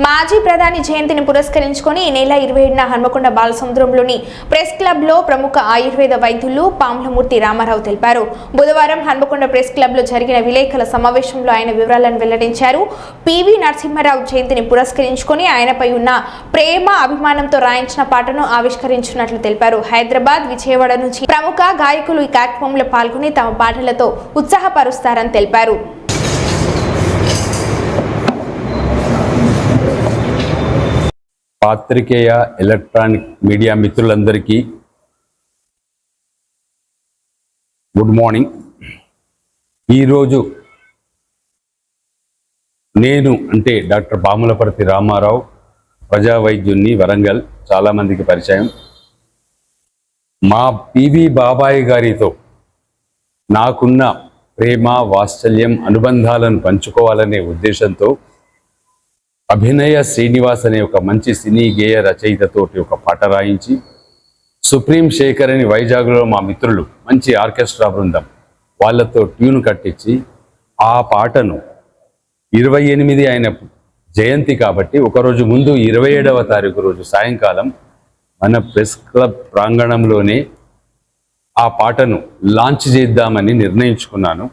మాజీ ప్రధాని జయంతిని పురస్కరించుకొని ఈ నెల ఇరవై ఏడున హన్మకొండ బాలసముద్రంలోని ప్రెస్ క్లబ్లో ప్రముఖ ఆయుర్వేద వైద్యులు పాములమూర్తి రామారావు తెలిపారు. బుధవారం హన్మకొండ ప్రెస్ క్లబ్లో జరిగిన విలేకరుల సమావేశంలో ఆయన వివరాలను వెల్లడించారు. పివి నరసింహారావు జయంతిని పురస్కరించుకొని ఆయనపై ఉన్న ప్రేమ అభిమానంతో రాయించిన పాటను ఆవిష్కరించినట్లు తెలిపారు. హైదరాబాద్ విజయవాడ నుంచి ప్రముఖ గాయకులు ఈ కార్యక్రమంలో పాల్గొని తమ పాటలతో ఉత్సాహపరుస్తారని తెలిపారు. పాత్రికేయ ఎలక్ట్రానిక్ మీడియా మిత్రులందరికీ గుడ్ మార్నింగ్. ఈరోజు నేను అంటే డాక్టర్ బాములపర్తి రామారావు ప్రజా వైద్యుణ్ణి వరంగల్ చాలామందికి పరిచయం. మా పివి బాబాయ్ గారితో నాకున్న ప్రేమ వాత్సల్యం అనుబంధాలను పంచుకోవాలనే ఉద్దేశంతో అభినయ శ్రీనివాస్ అనే ఒక మంచి సినీ గేయ రచయితతోటి ఒక పాట రాయించి సుప్రీం శేఖర్ అని వైజాగ్లో మా మిత్రులు మంచి ఆర్కెస్ట్రా బృందం వాళ్ళతో ట్యూన్ కట్టించి ఆ పాటను ఇరవై ఎనిమిది ఆయన జయంతి కాబట్టి ఒకరోజు ముందు ఇరవై ఏడవ తారీఖు రోజు సాయంకాలం మన ప్రెస్ క్లబ్ ప్రాంగణంలోనే ఆ పాటను లాంచ్ చేద్దామని నిర్ణయించుకున్నాను.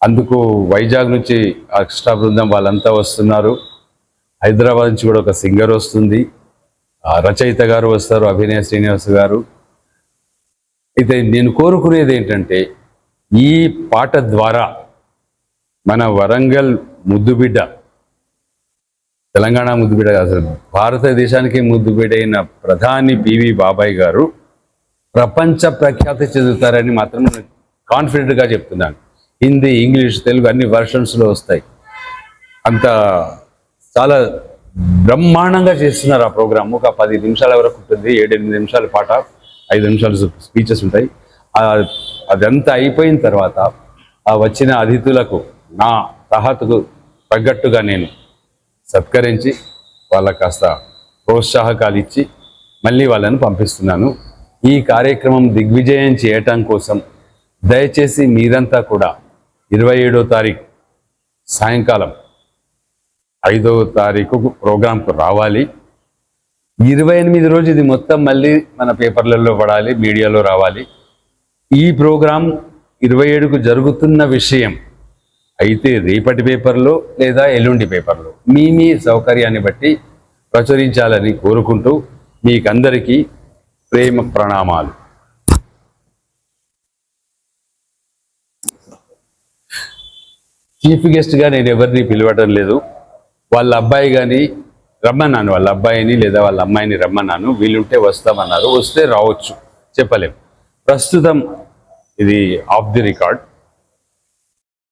అందుకు వైజాగ్ నుంచి ఆర్కెస్ట్రా బృందం వాళ్ళంతా వస్తున్నారు. హైదరాబాద్ నుంచి కూడా ఒక సింగర్ వస్తుంది. రచయిత గారు వస్తారు అభినయ శ్రీనివాస్ గారు. అయితే నేను కోరుకునేది ఏంటంటే ఈ పాట ద్వారా మన వరంగల్ ముద్దుబిడ్డ తెలంగాణ ముద్దుబిడ్డ అసలు భారతదేశానికి ముద్దుబిడ్డ అయిన ప్రధాని పివి బాబాయ్ గారు ప్రపంచ ప్రఖ్యాతి చెందుతారని మాత్రం నేను కాన్ఫిడెంట్గా చెప్తున్నాను. హిందీ ఇంగ్లీష్ తెలుగు అన్ని వర్షన్స్లో వస్తాయి. అంత చాలా బ్రహ్మాండంగా చేస్తున్నారు ఆ ప్రోగ్రామ్. ఒక పది నిమిషాల వరకు ఉంటుంది ఏడెనిమిది నిమిషాల పాట ఐదు నిమిషాలు స్పీచెస్ ఉంటాయి. అదంతా అయిపోయిన తర్వాత ఆ వచ్చిన అతిథులకు నా తహతుకు తగ్గట్టుగా నేను సత్కరించి వాళ్ళ కాస్త ప్రోత్సాహకాలు ఇచ్చి మళ్ళీ వాళ్ళని పంపిస్తున్నాను. ఈ కార్యక్రమం దిగ్విజయం చేయటం కోసం దయచేసి మీరంతా కూడా ఇరవై ఏడో తారీఖు సాయంకాలం ఐదవ తారీఖు ప్రోగ్రాంకు రావాలి. ఇరవై ఎనిమిది రోజు ఇది మొత్తం మళ్ళీ మన పేపర్లలో పడాలి మీడియాలో రావాలి. ఈ ప్రోగ్రాం ఇరవై ఏడుకు జరుగుతున్న విషయం అయితే రేపటి పేపర్లో లేదా ఎల్లుండి పేపర్లో మీ మీ సౌకర్యాన్ని బట్టి ప్రచురించాలని కోరుకుంటూ మీకందరికీ ప్రేమ ప్రణామాలు. చీఫ్ గెస్ట్గా నేను ఎవరిని పిలవటం లేదు. వాళ్ళ అబ్బాయి కానీ రమ్మన్నాను వాళ్ళ అబ్బాయిని లేదా వాళ్ళ అమ్మాయిని రమ్మన్నాను వీళ్ళుంటే వస్తామన్నారు. వస్తే రావచ్చు. చెప్పలేం. ప్రస్తుతం ఇది ఆఫ్ ది రికార్డ్.